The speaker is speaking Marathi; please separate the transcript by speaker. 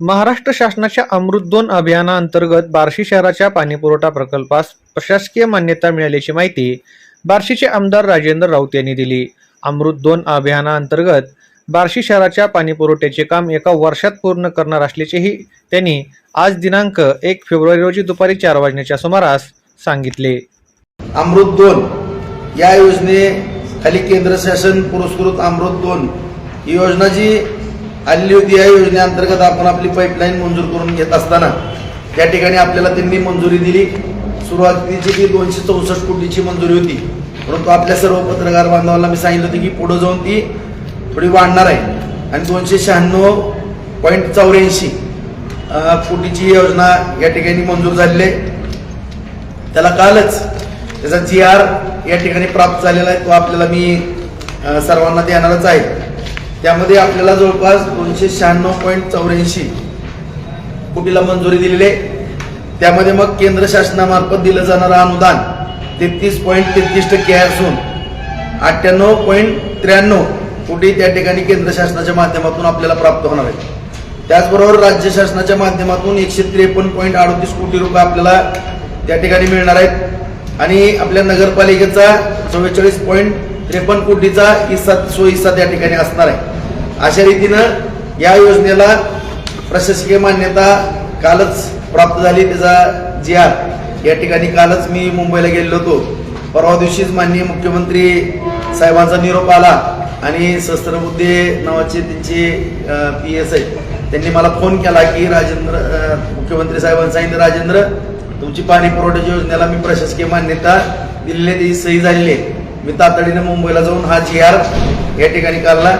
Speaker 1: महाराष्ट्र शासनाच्या अमृतदोन अभियानाअंतर्गत बार्शी शहराच्या पाणीपुरवठा प्रकल्पास प्रशासकीय मान्यता मिळाल्याची माहिती बार्शीचे आमदार राजेंद्र राऊत यांनी दिली. अमृतदोन अभियानाअंतर्गत बार्शी शहराच्या पाणीपुरवठ्याचे काम एका वर्षात पूर्ण करणार असल्याचेही त्यांनी आज दिनांक एक फेब्रुवारी रोजी दुपारी चार वाजण्याच्या सुमारास सांगितले.
Speaker 2: अमृत दोन या योजनेखाली केंद्र शासन पुरस्कृत अमृत दोन. ही योजना जी आणली होती या योजनेअंतर्गत आपण आपली पाईपलाईन मंजूर करून घेत असताना त्या ठिकाणी आपल्याला त्यांनी मंजुरी दिली. सुरुवातीची ती दोनशे चौसष्ट कोटीची मंजुरी होती. परंतु आपल्या सर्व पत्रकार बांधवांना मी सांगितलं होतं की पुढं जाऊन ती थोडी वाढणार आहे. आणि दोनशे शहाण्णव पॉईंट चौऱ्याऐंशी कोटीची योजना या ठिकाणी मंजूर झालेली आहे. त्याला कालच त्याचा जी आर या ठिकाणी प्राप्त झालेला आहे तो आपल्याला मी सर्वांना देणारच आहे. त्यामध्ये आपल्याला जवळपास दोनशे शहाण्णव पॉईंट चौऱ्याऐंशी कोटीला मंजुरी दिलेली आहे. त्यामध्ये मग केंद्र शासनामार्फत दिलं जाणारं अनुदान तेहतीस पॉईंट तेहतीस टक्के आहे असून अठ्ठ्याण्णव पॉईंट त्र्याण्णव कोटी त्या ठिकाणी केंद्र शासनाच्या माध्यमातून आपल्याला प्राप्त होणार आहे. त्याचबरोबर राज्य शासनाच्या माध्यमातून एकशे त्रेपन्न पॉईंट अडतीस कोटी रुपये आपल्याला त्या ठिकाणी मिळणार आहेत. आणि आपल्या नगरपालिकेचा चव्वेचाळीस पॉईंट त्रेपन्न कोटीचा हिस्सा सोयिस्सा त्या ठिकाणी असणार आहे. अशा रीतीनं या योजनेला प्रशासकीय मान्यता कालच प्राप्त झाली. त्याचा जी आर या ठिकाणी कालच मी मुंबईला गेलेलो होतो. परवा दिवशीच माननीय मुख्यमंत्री साहेबांचा निरोप आला आणि सहस्त्रबुद्धे नावाचे त्यांचे पी एस आहे त्यांनी मला फोन केला की राजेंद्र मुख्यमंत्री साहेबांनी सांगितलं राजेंद्र तुमची पाणी पुरवठ्याच्या योजनेला मी प्रशासकीय मान्यता दिलेली आहे, ती सही झालेली आहे. मी तातडीने मुंबईला जाऊन हा जी आर या ठिकाणी काढला.